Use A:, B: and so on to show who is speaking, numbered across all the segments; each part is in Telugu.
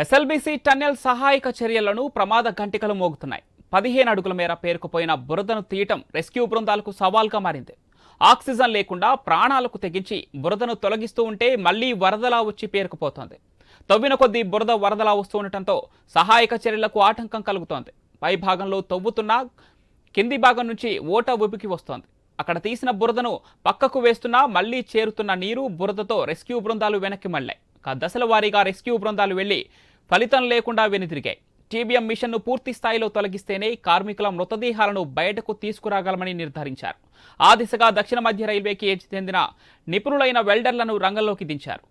A: ఎస్ఎల్బీసీ టన్నెల్ సహాయక చర్యలను ప్రమాద గంటికలు మోగుతున్నాయి. పదిహేను అడుగుల మేర పేరుకుపోయిన బురదను తీయటం రెస్క్యూ బృందాలకు సవాల్గా మారింది. ఆక్సిజన్ లేకుండా ప్రాణాలకు తెగించి బురదను తొలగిస్తూ ఉంటే మళ్ళీ వరదలా వచ్చి పేరుకుపోతోంది. తవ్విన కొద్దీ బురద వరదలా వస్తూ ఉండటంతో సహాయక చర్యలకు ఆటంకం కలుగుతోంది. పై భాగంలో తవ్వుతున్న కింది భాగం నుంచి ఓట ఉబికి వస్తోంది. అక్కడ తీసిన బురదను పక్కకు వేస్తున్నా మళ్ళీ చేరుతున్న నీరు బురదతో రెస్క్యూ బృందాలు వెనక్కి మళ్ళాయి. దశల వారీగా రెస్క్యూ బృందాలు వెళ్ళి ఫలితం లేకుండా వెనుతిరిగాయి టీబీఎం మిషన్ను పూర్తి స్థాయిలో తొలగిస్తేనే కార్మికుల మృతదేహాలను బయటకు తీసుకురాగలమని నిర్ధారించారు. ఆ దిశగా దక్షిణ మధ్య రైల్వేకి చెందిన నిపుణులైన వెల్డర్లను రంగంలోకి దించారు.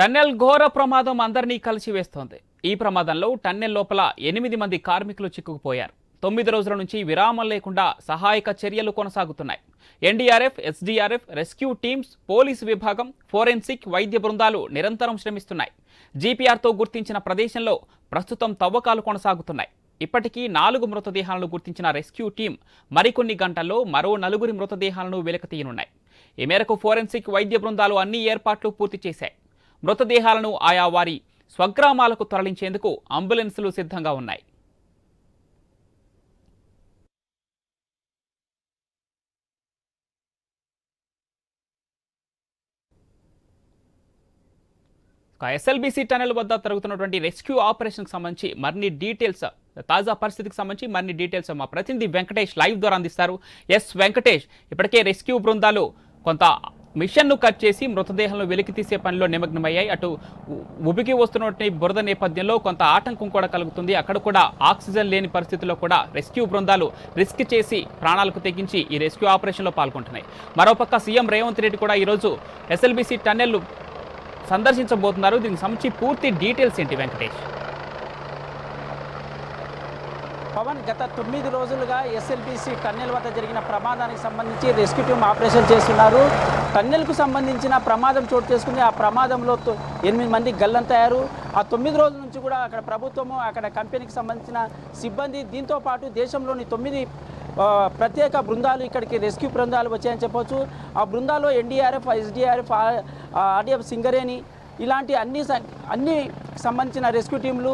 A: టన్నెల్ ఘోర ప్రమాదం అందరినీ కలిసివేస్తోంది ఈ ప్రమాదంలో టన్నెల్ లోపల ఎనిమిది మంది కార్మికులు చిక్కుకుపోయారు. తొమ్మిది రోజుల నుంచి విరామం లేకుండా సహాయక చర్యలు కొనసాగుతున్నాయి. NDRF SDRF rescue teams police విభాగం ఫోరెన్సిక్ వైద్య బృందాలు నిరంతరం శ్రమిస్తున్నాయి. జీపీఆర్తో గుర్తించిన ప్రదేశంలో ప్రస్తుతం తవ్వకాలు కొనసాగుతున్నాయి. ఇప్పటికీ నాలుగు మృతదేహాలను గుర్తించిన రెస్క్యూ టీం మరికొన్ని గంటల్లో మరో నలుగురి మృతదేహాలను వెలికితీయనున్నాయి. ఈ మేరకు ఫోరెన్సిక్ వైద్య బృందాలు అన్ని ఏర్పాట్లు పూర్తి చేశాయి. మృతదేహాలను ఆయా వారి స్వగ్రామాలకు తరలించేందుకు అంబులెన్సులు సిద్ధంగా ఉన్నాయి. ఎస్ఎల్బీసీ టనెల్ వద్ద జరుగుతున్నటువంటి రెస్క్యూ ఆపరేషన్కి సంబంధించి మరిన్ని డీటెయిల్స్ తాజా పరిస్థితికి సంబంధించి మరిన్ని డీటెయిల్స్ మా ప్రతినిధి వెంకటేష్ లైవ్ ద్వారా అందిస్తారు. ఎస్ వెంకటేష్ ఇప్పటికే రెస్క్యూ బృందాలు కొంత మిషన్ను కట్ చేసి మృతదేహాలను వెలికి తీసే పనిలో నిమగ్నమయ్యాయి. అటు ఉబికి వస్తున్నటువంటి బురద నేపథ్యంలో కొంత ఆటంకం కూడా కలుగుతుంది. అక్కడ కూడా ఆక్సిజన్ లేని పరిస్థితుల్లో కూడా రెస్క్యూ బృందాలు రిస్క్ చేసి ప్రాణాలకు తెగించి ఈ రెస్క్యూ ఆపరేషన్లో పాల్గొంటున్నాయి. మరోపక్క సీఎం రేవంత్ రెడ్డి కూడా ఈరోజు ఎస్ఎల్బీసీ టన్నెల్ సందర్శించబోతున్నారు. దీనికి సంబంధించి పూర్తి డీటెయిల్స్ ఏంటి వెంకటేష్?
B: పవన్ గత తొమ్మిది రోజులుగా ఎస్ఎల్బిసి టన్నెల్ వద్ద జరిగిన ప్రమాదానికి సంబంధించి రెస్క్యూ టీమ్ ఆపరేషన్ చేస్తున్నారు. టన్నెల్కు సంబంధించిన ప్రమాదం చోటు చేసుకుంది. ఆ ప్రమాదంలో తొ- ఎనిమిది మంది గల్లంతయ్యారు ఆ తొమ్మిది రోజుల నుంచి కూడా అక్కడ ప్రభుత్వము అక్కడ కంపెనీకి సంబంధించిన సిబ్బంది దీంతో పాటు దేశంలోని తొమ్మిది ప్రత్యేక బృందాలు ఇక్కడికి రెస్క్యూ బృందాలు వచ్చాయని చెప్పవచ్చు ఆ బృందాల్లో ఎన్డీఆర్ఎఫ్ ఎస్డీఆర్ఎఫ్ ఆర్డీఎఫ్ సింగరేణి ఇలాంటి అన్ని అన్ని సంబంధించిన రెస్క్యూ టీంలు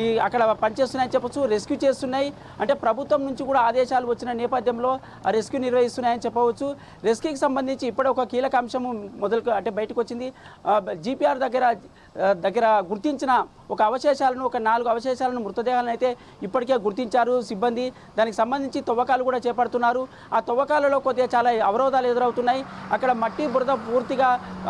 B: ఈ అక్కడ పనిచేస్తున్నాయని చెప్పొచ్చు రెస్క్యూ చేస్తున్నాయి. అంటే ప్రభుత్వం నుంచి కూడా ఆదేశాలు వచ్చిన నేపథ్యంలో ఆ రెస్క్యూ నిర్వహిస్తున్నాయని చెప్పవచ్చు. రెస్క్యూకి సంబంధించి ఇప్పుడే ఒక కీలక అంశము మొదలు అంటే బయటకు వచ్చింది. జీపీఆర్ దగ్గర దగ్గర గుర్తించిన ఒక అవశేషాలను ఒక నాలుగు అవశేషాలను మృతదేహాలను అయితే ఇప్పటికే గుర్తించారు సిబ్బంది. దానికి సంబంధించి తవ్వకాలు కూడా చేపడుతున్నారు. ఆ తవ్వకాలలో కొద్దిగా చాలా అవరోధాలు ఎదురవుతున్నాయి. అక్కడ మట్టి బురద పూర్తిగా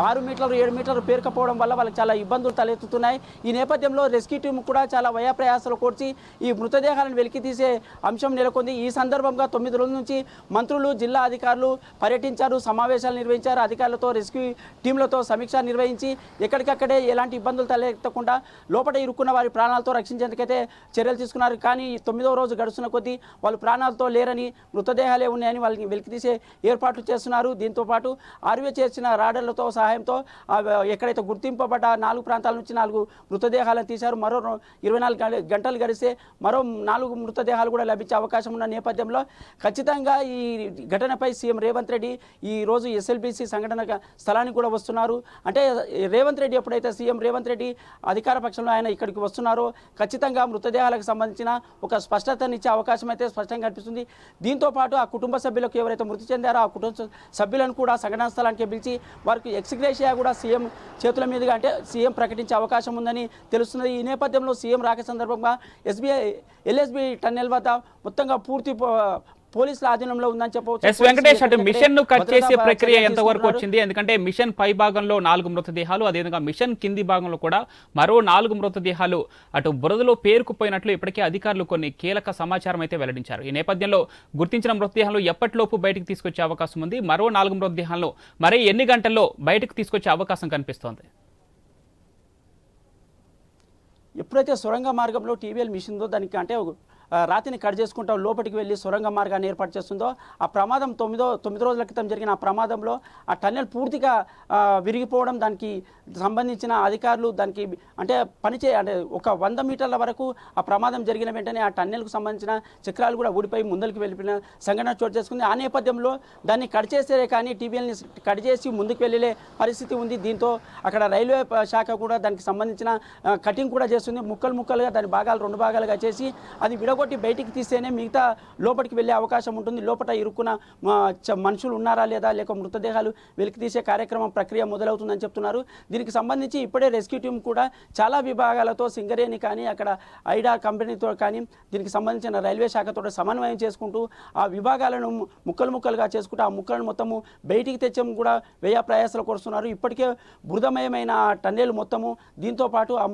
B: ఆరు మీటర్లు ఏడు మీటర్లు పేరుకపోవడం వల్ల వాళ్ళకి చాలా ఇబ్బందులు తలెత్తుతున్నాయి. ఈ నేపథ్యంలో రెస్క్యూ టీం కూడా చాలా వయాప్రయాసాలు కోర్చి ఈ మృతదేహాలను వెలికి తీసే అంశం నెలకొంది. ఈ సందర్భంగా తొమ్మిది రోజుల నుంచి మంత్రులు జిల్లా అధికారులు పర్యటించారు సమావేశాలు నిర్వహించారు. అధికారులతో రెస్క్యూ టీంలతో సమీక్ష నిర్వహించి ఎక్కడికక్కడే ఎలాంటి ఇబ్బందులు తలెత్తకుండా లోపల ఇరుక్కున్న వారి ప్రాణాలతో రక్షించేందుకైతే చర్యలు తీసుకున్నారు. కానీ తొమ్మిదో తొమ్మిదవ రోజు గడుస్తున్న కొద్దీ వాళ్ళు ప్రాణాలతో లేరని మృతదేహాలే ఉన్నాయని వాళ్ళని వెలికితీసే ఏర్పాట్లు చేస్తున్నారు. దీంతో పాటు ఆర్వే చేసిన రాడర్లతో సహాయంతో ఎక్కడైతే గుర్తింపబడ్డ నాలుగు ప్రాంతాల నుంచి నాలుగు మృతదేహాలను తీశారు. మరో ఇరవై నాలుగు గంటలు గడిస్తే మరో నాలుగు మృతదేహాలు కూడా లభించే అవకాశం ఉన్న నేపథ్యంలో ఖచ్చితంగా ఈ ఘటనపై సీఎం రేవంత్ రెడ్డి ఈ రోజు ఎస్ఎల్బిసి సంఘటన స్థలానికి కూడా వస్తున్నారు. అంటే రేవంత్ రెడ్డి ఎప్పుడైతే సీఎం రేవంత్ రెడ్డి అధికార పక్షంలో ఆయన ఇక్కడికి వస్తున్నారో. ఖచ్చితంగా మృతదేహాలకు సంబంధించిన ఒక స్పష్టతనిచ్చే అవకాశం అయితే స్పష్టంగా కనిపిస్తుంది. దీంతో పాటు ఆ కుటుంబ సభ్యులకు ఎవరైతే మృతి చెందారో ఆ కుటుంబ సభ్యులను కూడా సంఘటన స్థలానికి పిలిచి వారికి ఎక్స్గ్రేషియా కూడా సీఎం చేతుల మీదుగా అంటే సీఎం ప్రకటించే అవకాశం ఉందని తెలుస్తున్నది. ఈ నేపథ్యంలో సీఎం రాక సందర్భంగా ఎస్బీఐ ఎల్ఎస్బి టన్నెల్ వద్ద మొత్తంగా పూర్తి పోలీసుల ఆధీనంలో ఉందని చెప్పవచ్చు.
A: ఎస్ వెంకటేష్ అటు మిషన్ను కట్ చేసే ప్రక్రియ ఎంతవరకు
B: తీసుకుంటున్నారు.
A: వచ్చింది? ఎందుకంటే మిషన్ పై భాగంలో నాలుగు మృతదేహాలు అదేవిధంగా మిషన్ కింది భాగంలో కూడా మరో నాలుగు మృతదేహాలు అటు బురదలో పేరుకుపోయినట్లు ఇప్పటికే అధికారులు కొన్ని కీలక సమాచారం అయితే వెల్లడించారు. ఈ నేపథ్యంలో గుర్తించిన మృతదేహాలు ఎప్పటిలోపు బయటకు తీసుకొచ్చే అవకాశం ఉంది. మరో నాలుగు మృతదేహాలను మరే ఎన్ని గంటల్లో బయటకు తీసుకొచ్చే అవకాశం కనిపిస్తోంది?
B: ఎప్పుడైతే సొరంగ మార్గంలో టీవీఎల్ మిషన్ ఉందో దానికి అంటే ఆ, రాతిని కట్ చేసుకుంటా లోపలికి వెళ్ళి సొరంగ మార్గాన్ని ఏర్పాటు చేస్తుందో ఆ ప్రమాదం తొమ్మిదో తొమ్మిది రోజుల క్రితం జరిగిన ఆ ప్రమాదంలో ఆ టన్నెల్ పూర్తిగా విరిగిపోవడం దానికి సంబంధించిన అధికారులు దానికి అంటే పనిచే అంటే ఒక వంద మీటర్ల వరకు ఆ ప్రమాదం జరిగిన వెంటనే ఆ టన్నెల్కు సంబంధించిన చక్రాలు కూడా ఊడిపోయి ముందరికి వెళ్ళిపోయిన సంఘటన చోటు చేసుకుంది. ఆ నేపథ్యంలో దాన్ని కట్ చేసే కానీ టీవీఎల్ని కట్ చేసి ముందుకు వెళ్ళే పరిస్థితి ఉంది. దీంతో అక్కడ రైల్వే శాఖ కూడా దానికి సంబంధించిన కటింగ్ కూడా చేస్తుంది. ముక్కలు ముక్కలుగా దాని భాగాలు రెండు భాగాలుగా చేసి అది విడగొట్టి బయటికి తీస్తేనే మిగతా లోపలికి వెళ్ళే అవకాశం ఉంటుంది. లోపల ఇరుక్కున్న మనుషులు ఉన్నారా లేదా లేక మృతదేహాలు వెలికి తీసే కార్యక్రమం ప్రక్రియ మొదలవుతుందని చెప్తున్నారు. దీనికి సంబంధించి ఇప్పుడే రెస్క్యూ టీం కూడా చాలా విభాగాలతో సింగరేణి కానీ అక్కడ ఐడా కంపెనీతో కానీ దీనికి సంబంధించిన రైల్వే శాఖతో సమన్వయం చేసుకుంటూ ఆ విభాగాలను ముక్కలు ముక్కలుగా చేసుకుంటూ ఆ ముక్కలను మొత్తము బయటికి తెచ్చం కూడా వ్యయ ప్రయాసాలు కొరుస్తున్నారు ఇప్పటికే బృదమయమైన ఆ టన్నెల్ మొత్తము దీంతో పాటు ఆ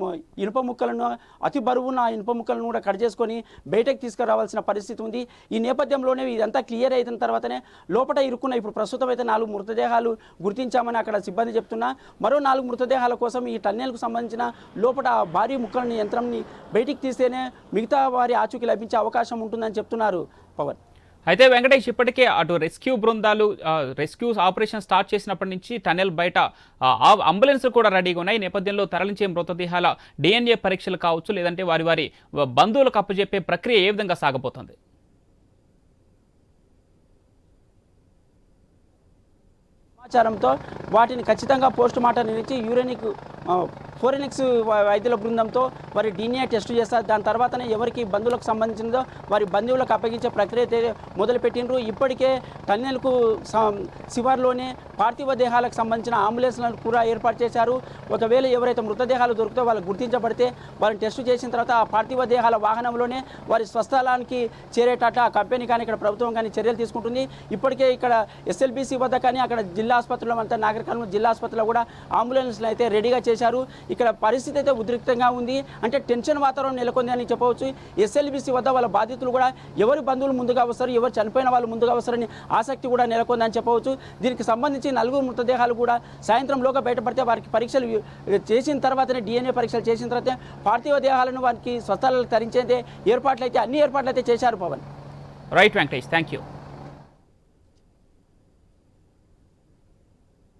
B: ఇనుప ముక్కలను అతి బరువున్న ఆ ఇనుప ముక్కలను కూడా కట్ చేసుకొని బయటకు తీసుకురావాల్సిన పరిస్థితి ఉంది. ఈ నేపథ్యంలోనే ఇదంతా క్లియర్ అయిన తర్వాతనే లోపల ఇరుక్కున్న ఇప్పుడు ప్రస్తుతం అయితే నాలుగు మృతదేహాలు గుర్తించామని అక్కడ సిబ్బంది చెప్తున్నా. మరో నాలుగు మృతదేహాల కోసం ఈ టన్నెల్కు సంబంధించిన లోపల భారీ ముక్కలని యంత్రంని బయటికి తీస్తేనే మిగతా వారి ఆచూకీ లభించే అవకాశం ఉంటుందని చెప్తున్నారు పవన్.
A: అయితే వెంకటేష్ ఇప్పటికే అటు రెస్క్యూ బృందాలు రెస్క్యూ ఆపరేషన్ స్టార్ట్ చేసినప్పటి నుంచి టనెల్ బయట అంబులెన్స్లు కూడా రెడీగా ఉన్నాయి. నేపథ్యంలో తరలించే మృతదేహాల డిఎన్ఏ పరీక్షలు కావచ్చు లేదంటే వారి వారి బంధువులకు అప్పచెప్పే ప్రక్రియ ఏ విధంగా సాగబోతుంది?
B: సమాచారంతో వాటిని ఖచ్చితంగా పోస్ట్ మార్టం నుంచి యూరేనిక్ ఫోరెనిక్స్ వై- వైద్యుల బృందంతో వారి డిఎన్ఏ టెస్ట్ చేస్తారు. దాని తర్వాతనే ఎవరికి బంధువులకు సంబంధించిందో వారి బంధువులకు అప్పగించే ప్రక్రియ మొదలుపెట్టినరు మొదలుపెట్టిండ్రు. ఇప్పటికే టన్నెల్కు సం- శివార్లోనే పార్థివ దేహాలకు సంబంధించిన అంబులెన్స్లను కూడా ఏర్పాటు చేశారు. ఒకవేళ ఎవరైతే మృతదేహాలు దొరికితే వాళ్ళు గుర్తించబడితే వారిని టెస్ట్ చేసిన తర్వాత ఆ పార్థివ దేహాల వాహనంలోనే వారి స్వస్థలానికి చేరేటట్టు ఆ కంపెనీ కానీ ఇక్కడ ప్రభుత్వం కానీ చర్యలు తీసుకుంటుంది. ఇప్పటికే ఇక్కడ ఎస్ఎల్బిసి వద్ద కానీ అక్కడ జిల్లా ఆసుపత్రిలో అంతా నాగరికర్నూలు జిల్లా ఆసుపత్రిలో కూడా అంబులెన్స్లు అయితే రెడీగా చేశారు. ఇక్కడ పరిస్థితి అయితే ఉద్రిక్తంగా ఉంది. అంటే టెన్షన్ వాతావరణం నెలకొంది అని చెప్పవచ్చు. ఎస్ఎల్బిసి వద్ద వాళ్ళ బాధితులు కూడా ఎవరి బంధువులు ముందుగా వస్తారు ఎవరు చనిపోయిన వాళ్ళు ముందుగా వస్తారని ఆసక్తి కూడా నెలకొందని చెప్పవచ్చు. దీనికి సంబంధించి నలుగురు మృతదేహాలు కూడా సాయంత్రంలోగా బయటపడితే వారికి పరీక్షలు చేసిన తర్వాతనే డిఎన్ఏ పరీక్షలు చేసిన తర్వాత పార్థివ దేహాలను వారికి స్వస్థలాలకు తరించేదే ఏర్పాట్లు అయితే అన్ని ఏర్పాట్లు అయితే చేశారు Pavan.
A: Right Venkatesh thank you